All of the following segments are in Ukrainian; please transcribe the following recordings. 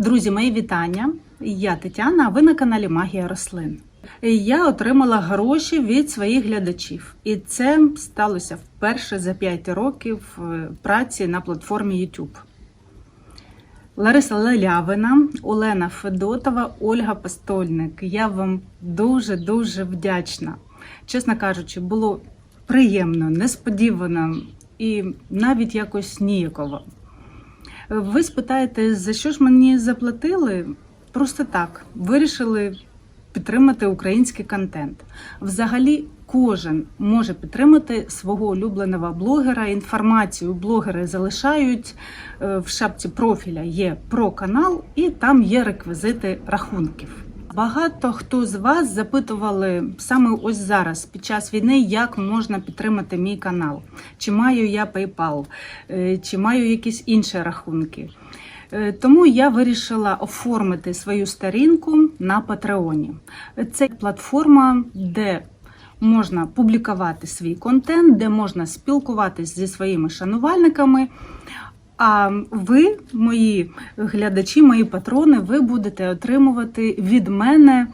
Друзі, мої вітання! Я Тетяна, а ви на каналі Магія рослин. Я отримала гроші від своїх глядачів, і це сталося вперше за 5 років е, праці на платформі YouTube. Лариса Лелявина, Олена Федотова, Ольга Пастольник. Я вам дуже-дуже вдячна. Чесно кажучи, було приємно, несподівано і навіть якось ніяково. Ви спитаєте, за що ж мені заплатили? Просто так. Вирішили підтримати український контент. Взагалі, кожен може підтримати свого улюбленого блогера. Інформацію блогери залишають е, в шапці профіля. Є про канал, і там є реквізити рахунків. Багато хто з вас запитували саме ось зараз, під час війни, як можна підтримати мій канал. Чи маю я PayPal, е, чи маю якісь інші рахунки. Е, Тому я вирішила оформити свою сторінку на Патреоні. Це платформа, де можна публікувати свій контент, де можна спілкуватись зі своїми шанувальниками. А ви, мої глядачі, мої патрони, ви будете отримувати від мене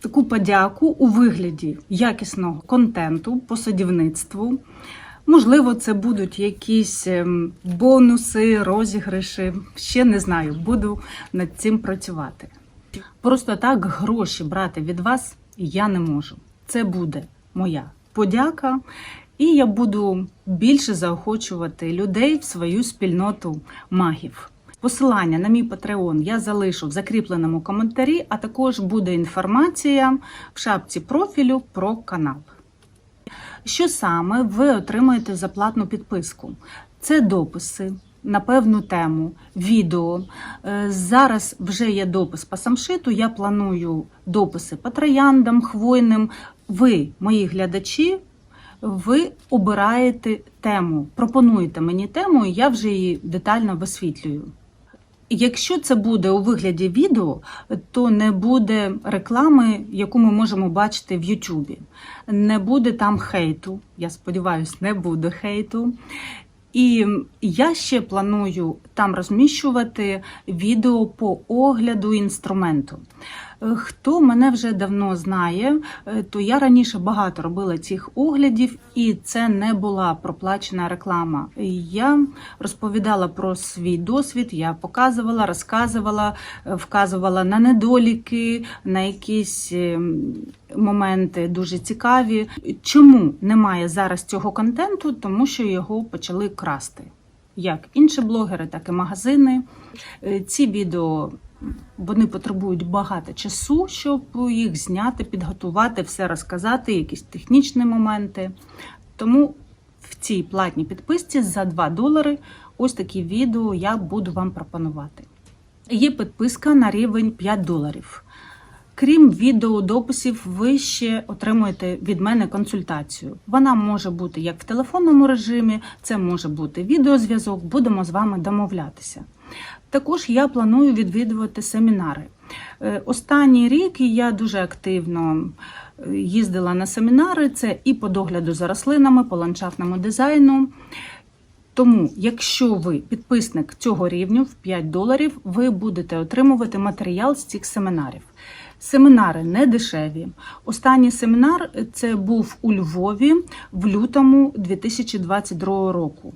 таку подяку у вигляді якісного контенту по садівництву. Можливо, це будуть якісь ем, бонуси, розіграші. Ще не знаю, буду над цим працювати. Просто так гроші брати від вас я не можу. Це буде моя подяка, і я буду більше заохочувати людей в свою спільноту магів. Посилання на мій Patreon я залишу в закріпленому коментарі, а також буде інформація в шапці профілю про канал. Що саме ви отримаєте за платну підписку? Це дописи на певну тему, відео. Е, Зараз вже є допис по самшиту. Я планую дописи по трояндам, хвойним. Ви, мої глядачі, ви обираєте тему, пропонуєте мені тему, і я вже її детально висвітлюю. Якщо це буде у вигляді відео, то не буде реклами, яку ми можемо бачити в Ютубі. Не буде там хейту. Я сподіваюся, не буде хейту. І я ще планую там розміщувати відео по огляду інструменту. Е, Хто мене вже давно знає, е, то я раніше багато робила цих оглядів, і це не була проплачена реклама. Я розповідала про свій досвід, я показувала, розказувала, е, вказувала на недоліки, на якісь ем, моменти дуже цікаві. Чому немає зараз цього контенту? Тому що його почали красти. Як інші блогери, так і магазини. Е, Ці відео вони потребують багато часу, щоб їх зняти, підготувати, все розказати, якісь технічні моменти. Тому в цій платній підписці за 2 долари ось такі відео я буду вам пропонувати. Є підписка на рівень 5 доларів. Крім відеодописів, ви ще отримуєте від мене консультацію. Вона може бути як в телефонному режимі, це може бути відеозв'язок, будемо з вами домовлятися. Також я планую відвідувати семінари. Е, Останній рік я дуже активно е, їздила на семінари. Це і по догляду за рослинами, по ландшафтному дизайну. Тому, якщо ви підписник цього рівню в 5 доларів, ви будете отримувати матеріал з цих семінарів. Семінари не дешеві. Останній семінар це був у Львові в лютому 2022 року.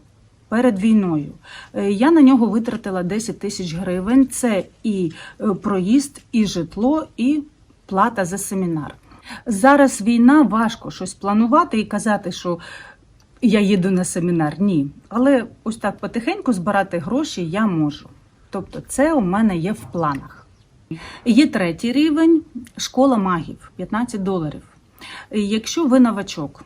Перед війною Е, я на нього витратила 10 тисяч гривень. Це і е, проїзд, і житло, і плата за семінар. Зараз війна важко щось планувати і казати, що я їду на семінар. Ні. Але ось так потихеньку збирати гроші я можу. Тобто, це у мене є в планах. Є третій рівень школа магів 15 доларів. Якщо ви новачок,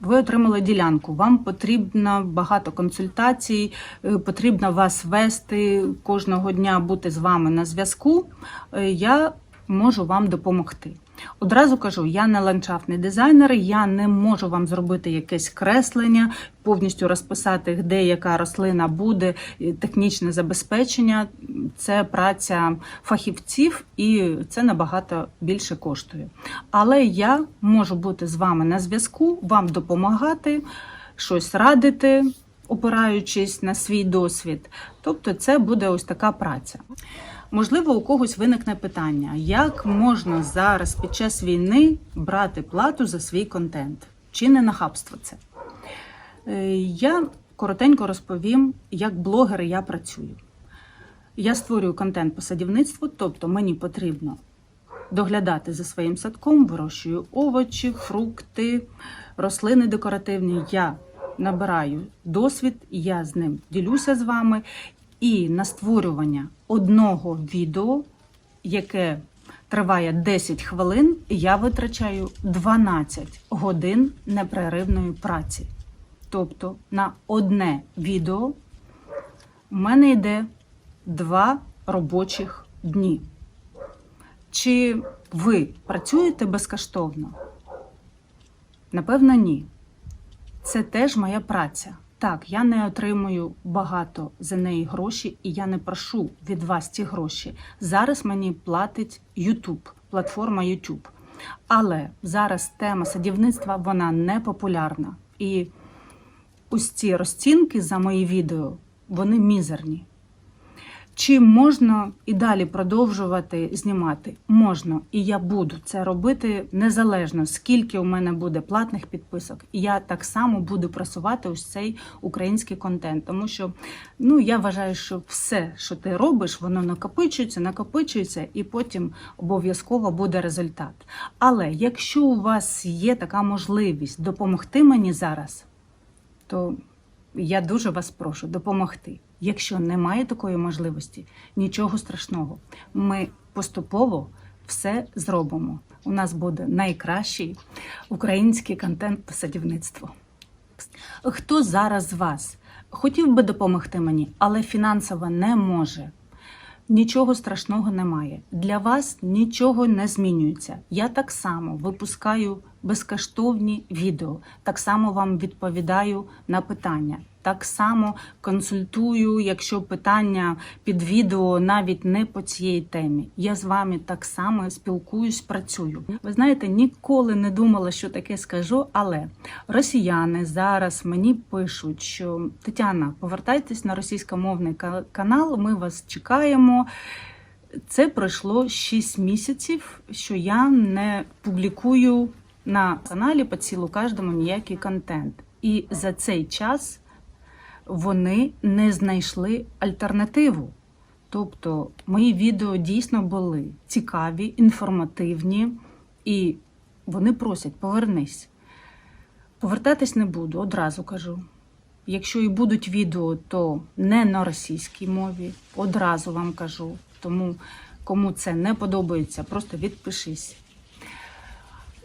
ви отримали ділянку, вам потрібно багато консультацій, е, потрібно вас вести кожного дня бути з вами на зв'язку. е, Я можу вам допомогти. Одразу кажу, я не ландшафтний дизайнер, я не можу вам зробити якесь креслення, повністю розписати, де яка рослина буде, технічне забезпечення. Це праця фахівців і це набагато більше коштує. Але я можу бути з вами на зв'язку, вам допомагати, щось радити, опираючись на свій досвід. Тобто, це буде ось така праця. Можливо, у когось виникне питання, як можна зараз під час війни брати плату за свій контент? Чи не нахабство це? Е, Я коротенько розповім, як блогер я працюю. Я створюю контент по садівництву, тобто мені потрібно доглядати за своїм садком, вирощую овочі, фрукти, рослини декоративні. Я набираю досвід, я з ним ділюся з вами. І на створювання одного відео, яке триває 10 хвилин, я витрачаю 12 годин непреривної праці. Тобто на одне відео у мене йде два робочих дні. Чи ви працюєте безкоштовно? Напевно, ні. Це теж моя праця. Так, я не отримую багато за неї гроші, і я не прошу від вас ці гроші. Зараз мені платить YouTube, платформа YouTube. Але зараз тема садівництва вона не популярна. І ось ці розцінки за мої відео вони мізерні. Чи можна і далі продовжувати знімати? Можна, і я буду це робити незалежно, скільки у мене буде платних підписок. І я так само буду просувати ось цей український контент. Тому що ну я вважаю, що все, що ти робиш, воно накопичується, накопичується, і потім обов'язково буде результат. Але якщо у вас є така можливість допомогти мені зараз, то я дуже вас прошу допомогти. Якщо немає такої можливості, нічого страшного. Ми поступово все зробимо. У нас буде найкращий український контент по садівництву. Хто зараз з вас хотів би допомогти мені, але фінансово не може? Нічого страшного немає. Для вас нічого не змінюється. Я так само випускаю безкоштовні відео, так само вам відповідаю на питання. Так само консультую, якщо питання під відео навіть не по цій темі. Я з вами так само спілкуюсь, працюю. Ви знаєте, ніколи не думала, що таке скажу, але росіяни зараз мені пишуть, що Тетяна, повертайтесь на російськомовний канал. Ми вас чекаємо. Це пройшло 6 місяців, що я не публікую на каналі по цілу кожному ніякий контент. І за цей час вони не знайшли альтернативу. Тобто мої відео дійсно були цікаві, інформативні, і вони просять повернись. Повертатись не буду, одразу кажу. Якщо і будуть відео, то не на російській мові, одразу вам кажу. Тому кому це не подобається, просто відпишись.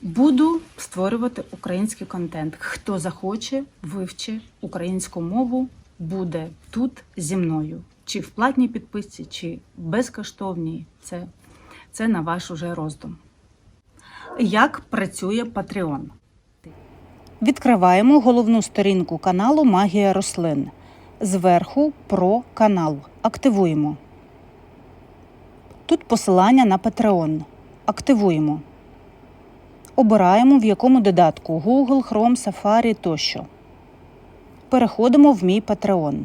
Буду створювати український контент. Хто захоче, вивчи українську мову, буде тут зі мною. Чи в платній підписці, чи безкоштовній. Це, це на ваш уже роздум. Як працює Patreon? Відкриваємо головну сторінку каналу Магія рослин. Зверху про канал. Активуємо. Тут посилання на Patreon. Активуємо. Обираємо, в якому додатку Google, Chrome, Safari тощо. Переходимо в мій Patreon.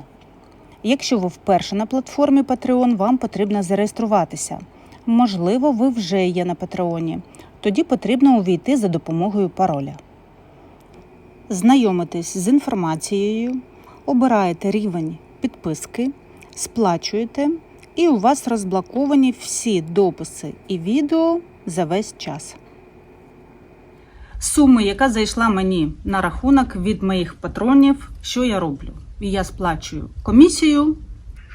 Якщо ви вперше на платформі Patreon, вам потрібно зареєструватися. Можливо, ви вже є на Патреоні. Тоді потрібно увійти за допомогою пароля. Знайомитесь з інформацією, обираєте рівень підписки, сплачуєте, і у вас розблоковані всі дописи і відео за весь час. Суми, яка зайшла мені на рахунок від моїх патронів, що я роблю? Я сплачую комісію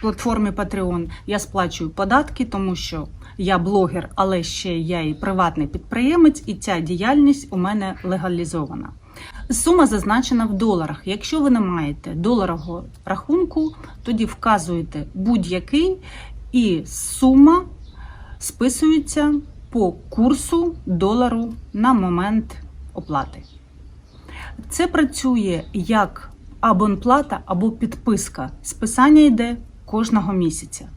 платформі Patreon, я сплачую податки, тому що я блогер, але ще я і приватний підприємець, і ця діяльність у мене легалізована. Сума зазначена в доларах. Якщо ви не маєте доларового рахунку, тоді вказуєте будь-який, і сума списується по курсу долару на момент оплати. Це працює як абонплата або підписка. Списання йде кожного місяця.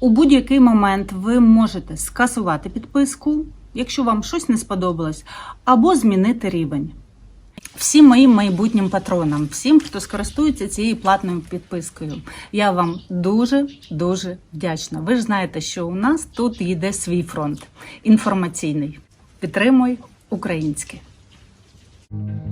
У будь-який момент ви можете скасувати підписку, якщо вам щось не сподобалось, або змінити рівень. всім моїм майбутнім патронам, всім, хто скористується цією платною підпискою. Я вам дуже дуже вдячна. Ви ж знаєте, що у нас тут йде свій фронт інформаційний. Підтримуй українське. Thank you.